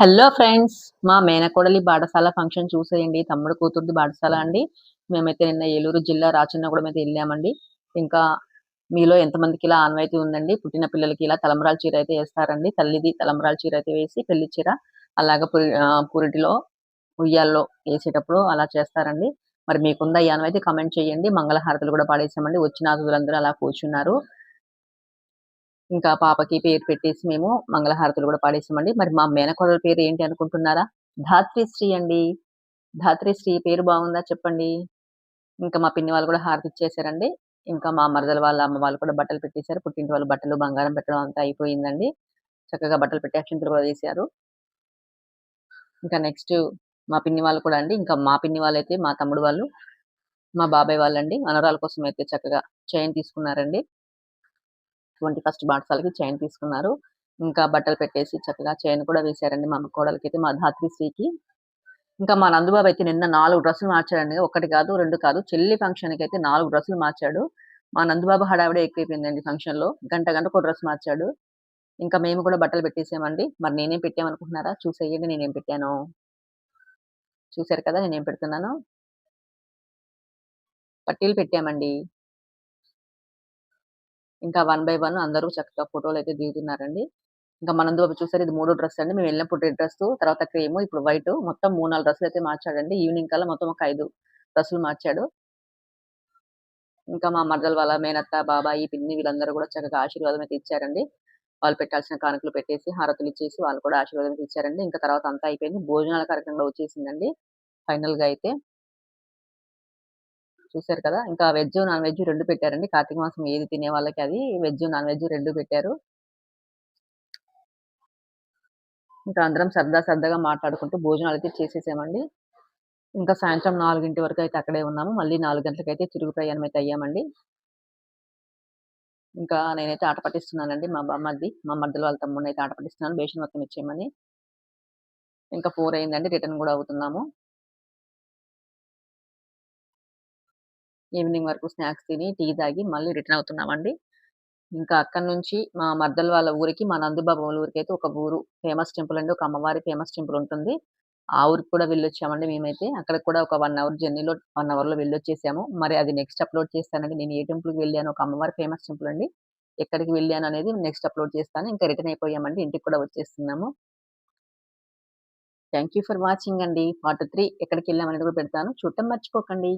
Hello friends మా మేనకోడలి బాటసాల function చూసేయండి. తమ్ముడు కూతురుది బాటసాల అండి. మేమైతే నిన్న ఏలూరు జిల్లా రాచన్నగూడెం అయితే వెళ్ళామండి. ఇంకా మీలో ఎంతమందికి ఇలా ఆన్వాయితీ ఉందండి? పుట్టిన పిల్లలకి ఇలా తలంబరాల చీర అయితే వేస్తారండి. తల్లిది తలంబరాల చీర అయితే వేసి పెళ్ళి చీర అలాగ పురి పురిటిలో ఉయ్యాల్లో వేసేటప్పుడు అలా చేస్తారండి. మరి మీకుందా ఈ అనువైతే కమెంట్ చేయండి. మంగళహారతులు కూడా పాడేసామండి. వచ్చిన అతిథులందరూ అలా కూర్చున్నారు. ఇంకా పాపకి పేరు పెట్టేసి మేము మంగళహారతులు కూడా పాడేసామండి. మరి మా మేనకోడల పేరు ఏంటి అనుకుంటున్నారా? ధాత్రిశ్రీ అండి. ధాత్రిశ్రీ పేరు బాగుందా చెప్పండి? ఇంకా మా పిన్ని వాళ్ళు కూడా హారతి ఇచ్చేసారండి. ఇంకా మా మరదల వాళ్ళ అమ్మ వాళ్ళు కూడా బట్టలు పెట్టేశారు. పుట్టింటి వాళ్ళు బట్టలు బంగారం పెట్టడం అంతా అయిపోయిందండి. చక్కగా బట్టలు పెట్టి అక్షింతలు కూడా వేశారు ఇంకా నెక్స్ట్ మా పిన్ని వాళ్ళు కూడా అండి. ఇంకా మా పిన్ని వాళ్ళైతే మా తమ్ముడు వాళ్ళు మా బాబాయ్ వాళ్ళండి మనవరాల కోసం అయితే చక్కగా చైన్ తీసుకున్నారండి. ట్వంటీ ఫస్ట్ బాటసాలకి చైన్ తీసుకున్నారు. ఇంకా బట్టలు పెట్టేసి చక్కగా చైన్ కూడా వేశారండి మా కోడలకి అయితే మా ధాత్రిశ్రీకి ఇంకా మా నందుబాబు అయితే నిన్న నాలుగు డ్రెస్సులు మార్చాడండి. ఒకటి కాదు రెండు కాదు చెల్లి ఫంక్షన్కి అయితే నాలుగు డ్రెస్సులు మార్చాడు. మా నందుబాబు హడావిడే ఎక్కువైపోయిందండి ఫంక్షన్లో గంట గంటకు ఒక డ్రెస్ మార్చాడు. ఇంకా మేము కూడా బట్టలు పెట్టేసామండి. మరి నేనేం పెట్టామనుకుంటున్నారా? చూసేయండి నేనేం పెట్టాను. చూశారు కదా నేనేం పెడుతున్నాను? పట్టీలు పెట్టామండి. ఇంకా వన్ బై వన్ అందరూ చక్కగా ఫోటోలు అయితే దిగుతున్నారండి. ఇంకా మన బాబు చూసారు ఇది మూడో డ్రెస్ అండి. మేము వెళ్ళినప్పుడు రెడ్ డ్రెస్ తర్వాత క్రీమ్ ఇప్పుడు వైట్. మొత్తం మూడు నాలుగు డ్రెస్సులు అయితే మార్చాడండి. ఈవినింగ్ కల్లా మొత్తం ఒక ఐదు డ్రెస్సులు మార్చాడు. ఇంకా మా మరదల వాళ్ళ మేనత్త బాబాయి పిన్ని వీళ్ళందరూ కూడా చక్కగా ఆశీర్వాదం అయితే ఇచ్చారండి. వాళ్ళు పెట్టాల్సిన కానుకలు పెట్టేసి హారతులు ఇచ్చేసి వాళ్ళు కూడా ఆశీర్వాదం ఇచ్చారండి. ఇంకా తర్వాత అంతా అయిపోయింది. భోజనాల కార్యక్రమంలో వచ్చేసిందండి. ఫైనల్గా అయితే చూశారు కదా! ఇంకా వెజ్ నాన్ వెజ్ రెండు పెట్టారండి. కార్తీక మాసం ఏది తినే వాళ్ళకి అది వెజ్ నాన్ వెజ్ రెండు పెట్టారు. ఇంకా అందరం సరదా సరదాగా మాట్లాడుకుంటూ భోజనాలు అయితే చేసేసామండి. ఇంకా సాయంత్రం నాలుగింటి వరకు అయితే అక్కడే ఉన్నాము. మళ్ళీ నాలుగు గంటలకైతే తిరుగు ప్రయాణం అయితే అయ్యామండి. ఇంకా నేనైతే ఆట పట్టిస్తున్నానండి మా బామ్మది మా మద్దలు వాళ్ళ తమ్ముడిని అయితే ఆట పట్టిస్తున్నాను. బేషన్ మొత్తం ఇచ్చేయమని. ఇంకా ఫోర్ అయిందండి. రిటర్న్ కూడా అవుతున్నాము. ఈవినింగ్ వరకు స్నాక్స్ తిని టీ తాగి మళ్ళీ రిటర్న్ అవుతున్నామండి. ఇంకా అక్కడి నుంచి మా మద్దల వాళ్ళ ఊరికి మా నందుబాబు వాళ్ళ ఊరికి అయితే ఒక ఊరు ఫేమస్ టెంపుల్ అండి. ఒక అమ్మవారి ఫేమస్ టెంపుల్ ఉంటుంది. ఆ ఊరికి కూడా వెళ్ళొచ్చామండి మేమైతే. అక్కడ కూడా ఒక వన్ అవర్ జర్నీలో వన్ అవర్లో వెళ్ళొచ్చేసాము. మరి అది నెక్స్ట్ అప్లోడ్ చేస్తానండి. నేను ఏ టెంపుల్కి వెళ్ళాను? ఒక అమ్మవారి ఫేమస్ టెంపుల్ అండి. ఎక్కడికి వెళ్ళాను అనేది నెక్స్ట్ అప్లోడ్ చేస్తాను. ఇంకా రిటర్న్ అయిపోయామండి. ఇంటికి కూడా వచ్చేస్తున్నాము. థ్యాంక్ యూ ఫర్ వాచింగ్ అండి. పార్ట్ త్రీ ఎక్కడికి వెళ్ళామనేది కూడా పెడతాను. చూడటం మర్చిపోకండి.